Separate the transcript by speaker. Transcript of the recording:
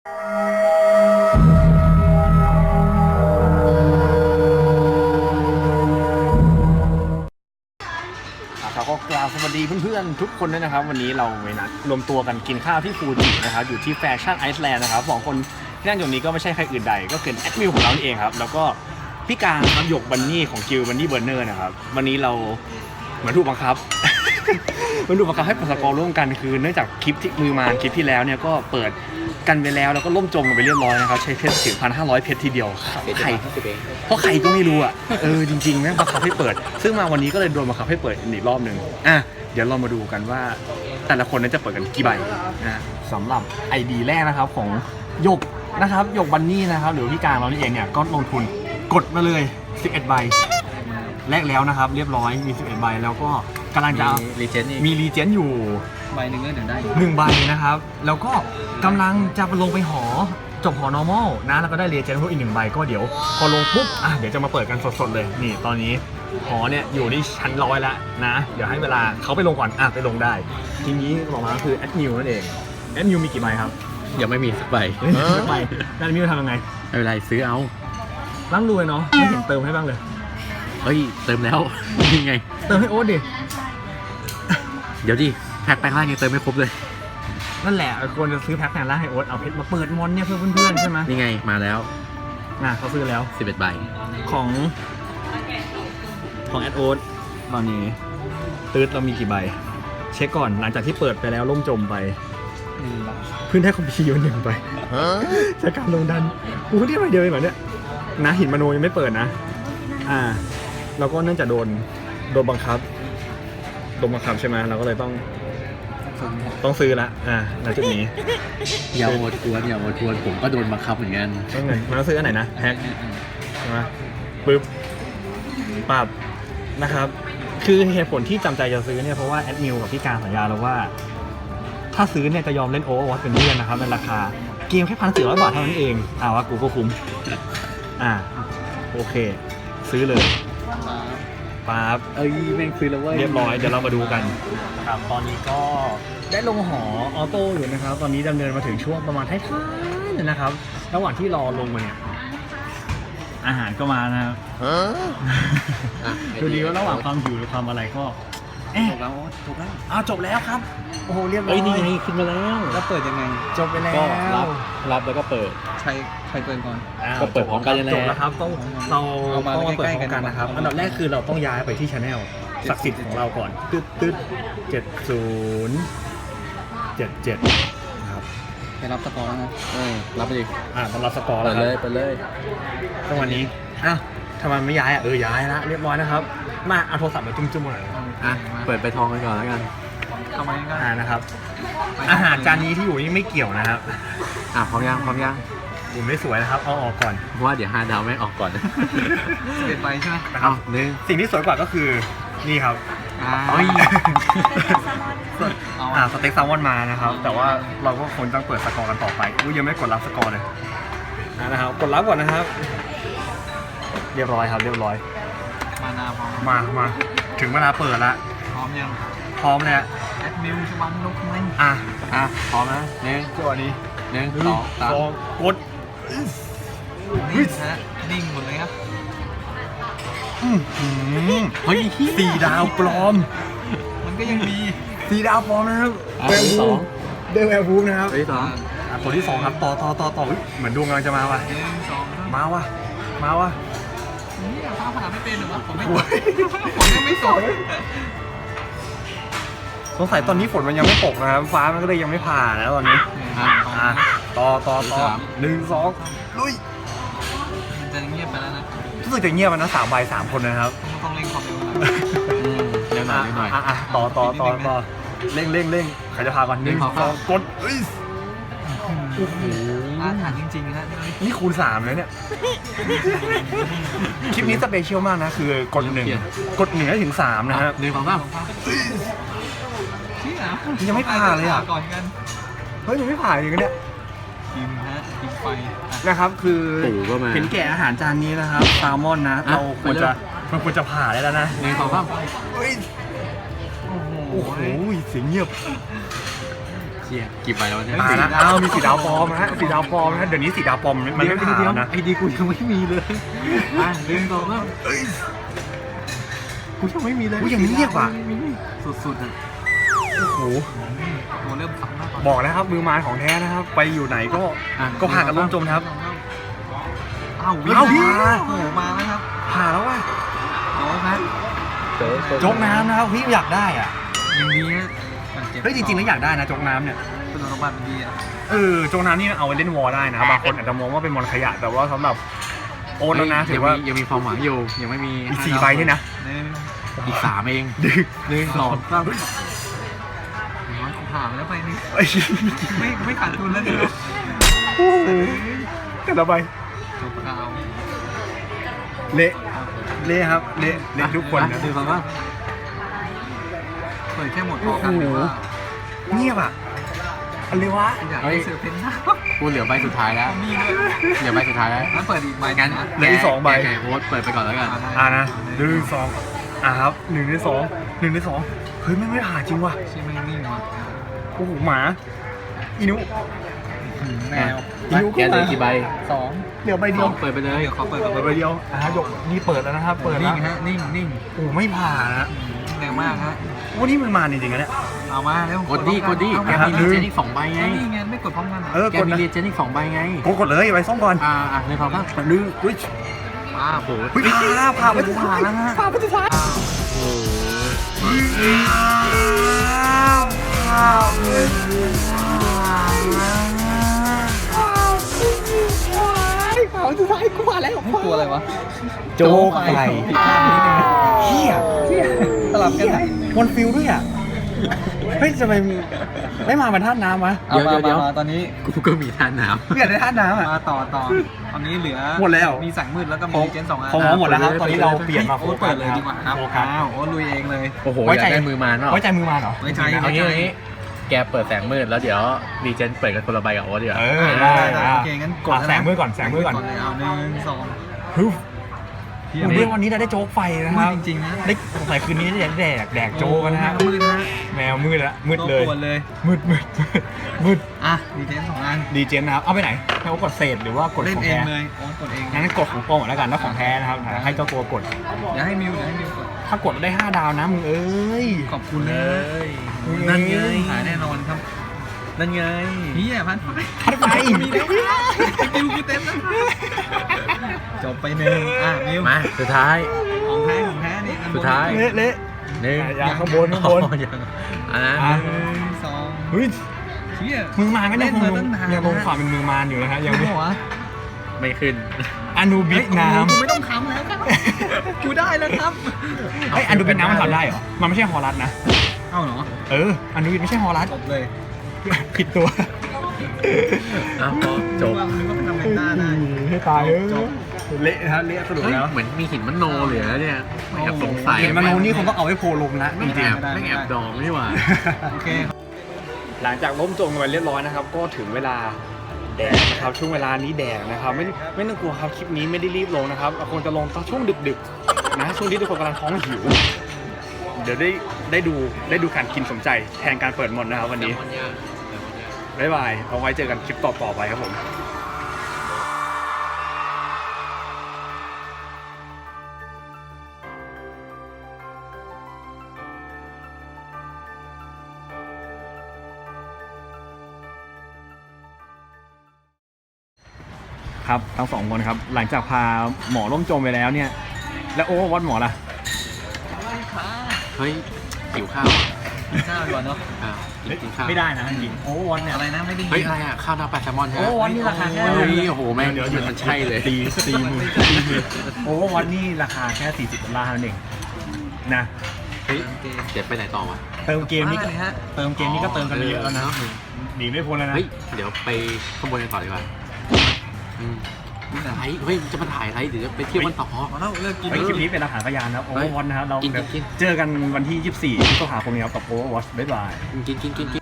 Speaker 1: ครับก็กล่าวสวัสดีเพื่อนๆ ทุกคนด้วยนะครับ วันนี้เราไปนัดรวมตัวกันกินข้าวที่ฟูจินะครับอยู่ที่แฟชั่นไอซ์แลนด์นะครับสองคนที่นั่งอยู่นี้ก็ไม่ใช่ใครอื่นใด ก็คือแอดมิวของเรานี่เองครับ แล้วก็พี่การครับหยกบันนี่ของกิลบันนี่เบอร์เนอร์นะครับวันนี้เราเหมือนถูกบังคับ มันถูกบังคับให้ปิดสกอร์ร่วมกันคือเนื่องจากคลิปที่มือมานคลิปที่แล้วเนี่ยก็เปิด กันไปแล้วแล้วก็ล่มจมกันไปเรียบร้อยนะครับใช้เพชรถึงพันห้าร้อยเพชรทีเดียวใครเพราะใครก็ไม่รู้อะเออจริงๆแม่งบังคับให้เปิด ซึ่งมาวันนี้ก็เลยโดนบังคับให้เปิดอีกรอบหนึ่งอะเดี๋ยวเรามาดูกันว่าแต่ละคนนั้นจะเปิดกันกี่ใบนะสำหรับ ID แรกนะครับของหยกนะครับหยกบันนี่นะครับหรือพี่การเรานี่เองเนี่ยก็ลงทุนกดมาเลย 11 ใบแรกแล้วนะครับ เรียบร้อยมี 11 ใบแล้วก็ กำลังจะ
Speaker 2: รีเจนนี่
Speaker 1: มีรีเจนอยู่
Speaker 2: ใบหนึ่งก็ถึงได้
Speaker 1: หนึ่งใบนะครับ แล้วก็กำลังจะลงไปหอจบหอ normal นะแล้วก็ได้เรียนเจนพวกอีกหนึ่งใบก็เดี๋ยว พอลงปุ๊บอะเดี๋ยวจะมาเปิดกันสดๆเลย นี่ตอนนี้หอเนี่ยอยู่ที่ชั้นร้อยแล้วนะ เดี๋ยวให้เวลาเขาไปลงก่อนอะไปลงได้ ทีนี้ต่อมาก็คือแอดมิวนั่นเองแอดมิวมีกี่ใบครับ
Speaker 2: ยังไม่มีสักใบ
Speaker 1: สักใบแอดมิวทำยังไง
Speaker 2: ไม่เป็นไรซื้อเอา
Speaker 1: ร่ำรวยเนาะไม่เห็นเติมให้บ้างเลย
Speaker 2: เฮ้ยเติมแล้วยังไง
Speaker 1: เติมให้โอ๊ตดิ
Speaker 2: เดี๋ยวดิแพ็คแปลงร่างยังเติมไม่ครบเลย
Speaker 1: นั่นแหละควรจะซื้อแพ็คแผ่นล่างให้โอ๊ตเอาเพชรมาเปิดมอนเนี่ยเพื่อเพื่อนๆใช่ไหม
Speaker 2: นี่ไงมาแล้ว
Speaker 1: อะเขาซื้อแล้ว
Speaker 2: 11ใบ
Speaker 1: ของของแอดโอ๊ตตอนนี้ตืดเรามีกี่ใบ เช็คก่อนหลังจากที่เปิดไปแล้วล่มจมไปเพิ่งได้คอมพิวเตอร์หนึ่งใบใช้การลงดันกูเพิ่งได้ใบเดียวเองเหรอเนี่ยนะหินมโนยังไม่เปิดนะ อ่า เราก็เนื่องจากโดนโดนบังคับโดนบังคับใช่ไหมเราก็เลยต้องต้องซื้อละ อ่าณจุดนี้
Speaker 2: อย่าโอดทวนอย่าโอดทวนผมก็โดนบังคับเหมือนกัน
Speaker 1: ต้องไงมันต้องซื้ออันไหนนะแพ็คใช่ไหมปึ๊บปรับนะครับ คือเหตุผลที่จำใจจะซื้อเนี่ยเพราะว่าแอดมิวกับพี่การสัญญาแล้วว่า ถ้าซื้อเนี่ยจะยอมเล่นโอเวอร์วอตเป็นเพื่อนนะครับในราคาเกมแค่พันสี่ร้อยบาทเท่านั้นเองอ่าว่ากูก็คุ้มอ่าโอเค ซื้อเลย ปั๊บ
Speaker 2: เอ้ยแม่งซื้อแล้วเว้ย
Speaker 1: เรียบร้อยเดี๋ยวเรามาดูกันครับตอนนี้ก็ได้ลงหอออโต้อยู่นะครับ ตอนนี้ดำเนินมาถึงช่วงประมาณท้ายๆเลยนะครับ ระหว่างที่รอลงมาเนี่ย อาหารก็มานะครับ
Speaker 2: อะ
Speaker 1: ดูดีว่าระหว่างความหิวหรือความอะไรก็ เอ๊ะ
Speaker 2: ถูกแล้วโอ๊ตถูกแล้ว
Speaker 1: อ้าวจบแล้วครับ โอ้โหเรียบร้อ
Speaker 2: เอ้
Speaker 1: ย
Speaker 2: ยนี่ไงขึ้นมาแล้ว
Speaker 3: แล้วเปิดยังไง
Speaker 1: จบไปแล้ว
Speaker 2: ก็รับรับแล้วก็เปิด
Speaker 3: ใครใครเปิดก่อน
Speaker 1: อ้าว
Speaker 2: ก็เปิดพร้อมกันนั่นแหละ
Speaker 1: จบแล้วครับต้องเรา
Speaker 3: เอามา
Speaker 1: ต้องมาเปิด
Speaker 3: ใกล้
Speaker 1: พ
Speaker 3: ๆ
Speaker 1: ร้อมกัน
Speaker 3: กัน
Speaker 1: นะครับ
Speaker 3: เอามา
Speaker 1: อันดับแรกคือเราต้องย้ายไปที่ช anel ศักดิ์สิทธิ์ของเราก่อนตึ๊ดตึ๊ดเจ็ดศูนย์เจ็ดเจ็ดนะครับ
Speaker 3: ไปรับสกอร์แล้วนะ
Speaker 2: เออรับไปดิ
Speaker 1: อ่าต้องรับสกอร์
Speaker 2: เปิ
Speaker 1: แล้ว
Speaker 2: ด
Speaker 1: ค
Speaker 2: เล
Speaker 1: รับ
Speaker 2: ยเปิดเลย
Speaker 1: จังหวะนี้อะทำไมไม่ย้ายอะเออย้ายละเรียบร้อยนะครับ มาเอาโทรศัพท์มาจุ้มๆหน่อย
Speaker 2: อะ เปิดไปทองกันก่อนแล้วกัน
Speaker 3: ทำไมก็
Speaker 1: อ่านะครับ อาหารจานนี้ที่อยู่นี่ไม่เกี่ยวนะครับ
Speaker 2: อะพร้อมยังพร้อมยัง
Speaker 1: อุ่นไม่สวยนะครับ เอาออกก่อน
Speaker 2: เพราะว่าเดี๋ยวห้าดาวไม่ออกก่อน
Speaker 3: เปลี่ยนไปใช่ไหม
Speaker 1: นะค
Speaker 2: เอา
Speaker 1: รับ
Speaker 2: หนึ่ง
Speaker 1: สิ่งที่สวยกว่าก็คือนี่ครับ
Speaker 3: อ่า
Speaker 1: เฮ้ย
Speaker 3: เอา
Speaker 1: อ่าสเต็กแซลมอนมานะครับ แต่ว่าเราก็คงต้องเปิดสกอร์กันต่อไปอุ้ยยังไม่กดรับสกอร์เลยอ่านะครับกดรับก่อนนะครับ เรียบร้อยครับ เรียบร้อย
Speaker 3: มานาพร้อม
Speaker 1: มามาถึงเวลาเปิดละ
Speaker 3: พร้อมยัง
Speaker 1: พร้อมแล้ว
Speaker 3: แอดมิวชวันนกมัน
Speaker 1: อะ
Speaker 2: อะพร้อมนะหนึ่ง
Speaker 1: จังหวะนี้
Speaker 2: หนึ่ง
Speaker 1: หนึ่ง
Speaker 2: สองสาม
Speaker 1: สองกด
Speaker 3: นี่ฮะนิ่งหมดเลยครับ
Speaker 1: อื้อหือ
Speaker 2: เฮ้ย
Speaker 1: สี่ดาวปลอม
Speaker 3: มันก็ยังมี
Speaker 1: สี่ดาวปลอมนะครับ
Speaker 2: อะ
Speaker 1: แวร์
Speaker 2: ที่
Speaker 1: วู
Speaker 2: สอง
Speaker 1: ฟได้แวร์วูฟนะครับ
Speaker 2: ตัวที่สอง
Speaker 1: อะตัวที่สองครับต่อต่อต่อต่ออุ๊ยเหมือนดวงกำลังจะมาว่ะ
Speaker 3: หนึ่งสองสาม
Speaker 1: มาว่ะ มาว่ะ
Speaker 3: นี่ฟ้าผ่าไม่เป็นหรือวะผมไม่
Speaker 1: โอ้ย
Speaker 3: ผมยังไม่สน
Speaker 1: สงสัยตอนนี้ฝนมันยังไม่ตกนะครับ ฟ้ามันก็เลยยังไม่ผ่าแล้วตอนนี้
Speaker 3: อ่า
Speaker 1: อะต่อต่อต่อหนึ่งสองลุย
Speaker 3: มันจะเงียบไปแล้วนะ
Speaker 1: รู้สึกจะเงียบมันนะสามใบสามคนนะครับ
Speaker 3: ต้องเร่งความเร็วหน่อย
Speaker 2: อืมเร็วหน่อยเร็วหน่อย
Speaker 1: อะอะต่อต่อต่อต่อเร่งเร่งเร่งใครจะพาก่อนหนึ่ง
Speaker 2: เร่งพอ
Speaker 1: ส
Speaker 2: เข้า
Speaker 1: องกดเอ้ย โอ้โห
Speaker 3: อาถรรพ์จริงๆนะ
Speaker 1: นี่คูณสามเลยเนี่ย คลิปนี้สเปเชียลมากนะ คือกดหนึ่งกดหนึ่งให้ถึงสามนะครับ
Speaker 2: หนึ่งสองสาม
Speaker 3: เชี่ย
Speaker 1: ยังไม่ผ่าเลยอะ
Speaker 3: ก่อนกัน
Speaker 1: เฮ้ยมันไม่ผ่านอย่างเงี้ยเนี่ย
Speaker 3: กินฮะกินไฟอะ
Speaker 1: นะครับคือ
Speaker 2: ปู่ก็มา
Speaker 1: เห็นแก่อาหารจานนี้นะครับแซลมอนนะ
Speaker 2: อะ
Speaker 1: เราควรจะ
Speaker 2: ไปเลย
Speaker 1: มันควรจะผ่าได้แล้วนะ
Speaker 2: หนึ่งสองสาม
Speaker 1: เฮ้ย
Speaker 3: โอ้โห
Speaker 1: โอ้โหเสียงเงียบ
Speaker 3: ค
Speaker 2: เชี่ยกี่ใบแล้ววะเนี่ย
Speaker 1: มาแล้วอ้าวมีสีดาวปลอมนะฮะสีดาวปลอมนะฮะเดี๋ยวนี้สีดาวปลอมมันไม่ผ่านนะ
Speaker 2: ไอดีกูยังไม่มีเลยอะเรื่องต่อก็
Speaker 1: กูยังไม่มีเลยกูยังเงียบอะ
Speaker 3: สุดๆอะ
Speaker 1: โอ้โห
Speaker 3: ตัวเริ่มซ้ำมากกว่า
Speaker 1: บอกแล้วครับมือมารของแท้นะครับ ไปอยู่ไหนก็
Speaker 2: อะ
Speaker 1: ก็ผ่านกันล่มจมนะครับ
Speaker 3: อ้าววิ่ง
Speaker 1: เอ้าวิ่ง
Speaker 3: มาโอ้โหมาแล้วครับ
Speaker 1: ผ่านแล้วว่ะ
Speaker 3: โอ้ครับ
Speaker 1: โจ๊กน้ำนะครับพี่อยากได้อะ
Speaker 3: ยังดีฮะมันก็บ
Speaker 1: เฮ้ยจริงๆแล้วอยากได้นะโจ๊กน้ำเนี่ย
Speaker 3: คุณสมบัติมันดีอะ
Speaker 1: เออโจ๊กน้ำนี่เอาไปเล่นวอลได้นะบางคนอาจจะมองว่าเป็นมอนขยะ แต่ว่าสำหรับโอนแล้วนะถือว่า
Speaker 2: ยังมีความหวังอยู่ ยังไม่มี
Speaker 1: อีกสี่ใบนี่นะ
Speaker 3: หนึ่ง
Speaker 2: อีกสามเอง
Speaker 3: หนึ่งสองสามน้อยผ่านแล้วไปนี่
Speaker 1: เอ้ย
Speaker 3: ไม่ไม่ขาดทุนแล้วเนี่ย
Speaker 1: แต่ละใบ
Speaker 3: จบข่าว
Speaker 1: เละเละครับเละเละทุกคน
Speaker 2: อ่
Speaker 1: นะ
Speaker 2: ดูฟังว่า
Speaker 3: เปิดแค่หมดพอกันหรือว่า
Speaker 1: เงียบอะอะไรวะ
Speaker 3: อยากให้เสือเพนหน้า
Speaker 2: กูเหลือใบสุดท้ายแล้ว
Speaker 3: มีเลย
Speaker 2: เหลือใบสุดท้ายแล้ว
Speaker 3: งั้นเปิดอีกใบ
Speaker 2: งั้น
Speaker 3: นะ
Speaker 1: เหลืออีกสองใบ
Speaker 2: แกไก่โอ๊ตเปิดไปก่อนแล้วกัน
Speaker 1: อ่านะหนึ่งสองอ่าครับหนึ่งในสองหนึ่งในสองเฮ้ยไม่ไม่ผ่านจริงว่ะ
Speaker 3: ใช่ไหมนิ่งว่ะ
Speaker 1: โอ้โหหมาอีนุ
Speaker 3: แมว
Speaker 1: อีนุ
Speaker 2: แกเหลือกี่ใบ
Speaker 3: สอง
Speaker 1: เหลือใบ
Speaker 2: ส
Speaker 1: เดีย
Speaker 2: อ
Speaker 1: ว
Speaker 2: งเปิดไปเลย
Speaker 3: เดี๋ยวเขาเปิดกับ
Speaker 1: เหลือใบเดียวอ่าหยกนี่เปิดแล้วนะครับเปิดแล้
Speaker 3: นิ่
Speaker 1: ว
Speaker 3: งฮะนิ่งนิ่ง
Speaker 1: โอ้ไม่ผ่านนะ
Speaker 3: แรงมากฮะ
Speaker 1: วันนี้มันมาจริงๆนะเนี่ย
Speaker 3: เอามาเร็ว
Speaker 2: กดดิกดดิ
Speaker 3: เอา
Speaker 2: แก
Speaker 3: มา
Speaker 2: มีรีเจนอีกสองใบไง
Speaker 3: นี่ไงไม่กดพร้อมกันเหรอ
Speaker 1: เออ
Speaker 2: แก
Speaker 1: กด
Speaker 2: มี
Speaker 1: นะ
Speaker 2: รีเจนอีกสองใบไง
Speaker 1: กดกดเลยไปซ่อมก่อน
Speaker 2: อ่าอะในความว่า
Speaker 1: หนึ่งอุ้ย
Speaker 3: ป้าโห
Speaker 1: อุ้ยผ่าผ่าไปทุกผ่าแล้วฮะผ่าไปทุกผ่า
Speaker 2: โอ้โห
Speaker 3: ไม่กลัวอะไรวะ
Speaker 1: โจ๊กไก่เฮีย
Speaker 3: ส ลับกันไหน
Speaker 1: วนฟิลด้วยอะเฮ้ยทำไมไม่มาบรรทัดน้ำวะ
Speaker 3: เอามามามาตอนนี้
Speaker 2: กูก็มีท่าน้
Speaker 1: เปลี่ยนได้ท่าน้ำอะ
Speaker 3: มาต่อต่อตอนนี้เหลือ
Speaker 1: หมดแล้ว
Speaker 3: มีแสงมืดแล้วก็มีเจนสองอัน
Speaker 1: ของหมอหมดแล้วครับตอนนี้เราเปลี่ยนมาโฟ
Speaker 3: โอ้
Speaker 1: กั
Speaker 3: เปิ
Speaker 1: ส
Speaker 3: ดเลยดีกว่าครับ
Speaker 1: โฟกัส
Speaker 3: อ้าวโอ้ลุยเองเลยำ
Speaker 2: โอ้โห
Speaker 1: ไว้
Speaker 2: อยา
Speaker 1: ใจ
Speaker 2: กได้มือมานเปล่า
Speaker 1: ไว้ใจมือมาเหรอ
Speaker 3: ไว้ใจ
Speaker 2: เอางี้เอางี้ แกเปิดแสงมืดแล้วเดี๋ยวรีเจนเปิดกันคนละใบกับโอ๊ตดีกว่า
Speaker 1: เออได้
Speaker 3: ได้
Speaker 1: ได้
Speaker 3: โอเคงั้นกด
Speaker 1: อะแสงมือก่อนแสงมือก่อน
Speaker 3: เลยเอาหนึ่งสอง
Speaker 1: ฮึบ
Speaker 3: เหี้ย
Speaker 1: ผมเรื่องวันนี้เราได้โจ๊กไฟนะค
Speaker 3: มื
Speaker 1: รั
Speaker 3: ด
Speaker 1: บ
Speaker 3: จริงๆนะ
Speaker 1: ได้สงสัยคืนนี้ได้แดกแดกโจ๊กกันนะฮะ
Speaker 3: มืดนะ
Speaker 1: แมวมืดละมืดเลย
Speaker 3: ตัวปวดเลย
Speaker 1: มืดมืดมืดมืด
Speaker 3: อะดีเจนสองอัน
Speaker 1: ดีเจนนะครับเอาไปไหนให้เขากดเศษหรือว่ากด
Speaker 3: เล่น
Speaker 1: ของ
Speaker 3: เอง
Speaker 1: แท้
Speaker 3: เลยโอ้กดเอง
Speaker 1: งั้นกดของโปรหมดแล้วกันถ้าของแท้นะครับให้เจ้าตัวกด
Speaker 3: เดี๋ยวให้มิวเดี๋ยวให้มิวกด
Speaker 1: ถ้ากดได้ 5 ดาวนะมึงเอ้ย
Speaker 3: ขอบคุณนะ
Speaker 1: มึง
Speaker 3: นั่นไง
Speaker 1: เอ้ย
Speaker 3: หายแน่นอนครับ
Speaker 2: นั่นไง
Speaker 3: เฮียพันไฟ
Speaker 1: พัดไป
Speaker 3: มีแล้วมิวกูเต็มแล้วจบไปหนึ่งอะมิว
Speaker 2: มาสุดท้าย
Speaker 3: ของแท้ของแท้นี่
Speaker 2: สุดท้าย
Speaker 1: เละเละ
Speaker 2: หนึ่ง
Speaker 1: อย่าข้างบนข้างบน
Speaker 2: อ๋อยังอันนั้น
Speaker 1: อะ
Speaker 3: หนึ่งสอง
Speaker 1: เฮ้ย
Speaker 3: เฮีย
Speaker 1: มือมารก็ยังคง
Speaker 3: เล่นมาตั้งนาน
Speaker 1: ยังคงความเป็นมือมารอยู่นะฮะยัง
Speaker 3: ไม่
Speaker 1: ไม่
Speaker 3: หัว
Speaker 2: ไม่ขึ้น
Speaker 1: อนูบิสน้
Speaker 3: กูไม่ต้องค้ำแล้วครับกูได้แล้วครับำ
Speaker 1: เฮ้ยอนูบิสน้ำมันทำได้เหรอ มันไม่ใช่ฮอรัสนะ
Speaker 3: เอ้าเหรอ
Speaker 1: เอออนูบิสไม่ใช่ฮอรัส
Speaker 3: จบเลย
Speaker 1: ผิดตัว
Speaker 2: อ้าวพอจบ
Speaker 3: นึกว่านึกว่าเป็นทำเป็นหน้าได้
Speaker 1: ให้ตายเออ
Speaker 3: จบ
Speaker 1: เละนะฮะเละสรุป
Speaker 2: เฮ้ย
Speaker 1: แล้ว
Speaker 2: เหมือนมีหินมโนเหลือเนี่ยไม่แอบสงสัย
Speaker 1: เห็นมโนนี่คงต้องเอาไว้โพลมนะจ
Speaker 2: ไม่
Speaker 1: ริ
Speaker 2: แองบ
Speaker 3: ไม่ได้
Speaker 2: ไม่แอบดองนี่หว่า
Speaker 3: โอเค
Speaker 1: ๆหลังจากล้มจมกันไปเรียบร้อยนะครับ ก็ถึงเวลาแดกนะครับช่วงเวลานี้แดกนะครับ ไม่ไม่ต้องกลัวครับคลิปนี้ไม่ได้รีบลงนะครับคงจะลงตอนช่วงดึกๆนะช่วงที่ทุกคนกำลังท้องหิว เดี๋ยวได้ได้ดูได้ดูการกินสมใจแทนการเปิดหมดนะครับวันนี้ บ๊ายบาย เอาไว้เจอกันคลิปต่อๆไปครับผมครับทั้งสองคนครับ หลังจากพาหมอล่มจมไปแล้วเนี่ย แล้วโอ้วัดหมอล่ะ
Speaker 2: เฮ้ยหิวข้าว อะ
Speaker 3: ข้าวดีกว่าเนาะ
Speaker 2: อะกินกินข้าว
Speaker 1: ไม่ได้นะจริงโอ้วันเนี่ย
Speaker 3: อะไรนะไม่ได้ยิน
Speaker 2: เฮ้ยอะไรอะข้าวหน้าปลาแซลมอนใช่ไหม
Speaker 1: โอ้วันนี้ราคาแค่
Speaker 2: เฮ้ยโอ้โหแม่ง
Speaker 1: เดี๋ยวเดี๋ยว
Speaker 2: มันใช่เลย
Speaker 1: ตีตีมือโอ้วันนี้ราคาแค่ 40ดอลลาร์เท่านั้นเองนะ
Speaker 2: เฮ้ยเดี๋ยวไปไหนต่อวะ
Speaker 1: เติมเกมนี้ก็
Speaker 3: เลยฮะ
Speaker 1: เติมเกมนี้ก็เติมกันเยอะแล้วนะ
Speaker 2: เออ
Speaker 1: หนีไม่พ้นแล้วนะ
Speaker 2: เฮ้ยเดี๋ยวไปข้างบนกันต่อดีกว่า อืม
Speaker 3: นี่แหละ
Speaker 2: ไอ้เฮ้ยจะมาถ่ายอะไรเดี๋ยวจะไปเที่ยวกันต่อ
Speaker 3: พอแล้วเลิกกิน
Speaker 1: เฮ้ยคลิปนี้เป็นหลักฐานพยานนะครับโอ้
Speaker 2: เฮ้ย
Speaker 1: วันนะครับ เรา
Speaker 2: กิน
Speaker 1: เดี๋ยว
Speaker 2: กิน
Speaker 1: เจอกันวันที่ 24พฤษภาคมนี้ครับกับโอ้วอชบ๊ายบาย
Speaker 2: กินกินกินกิน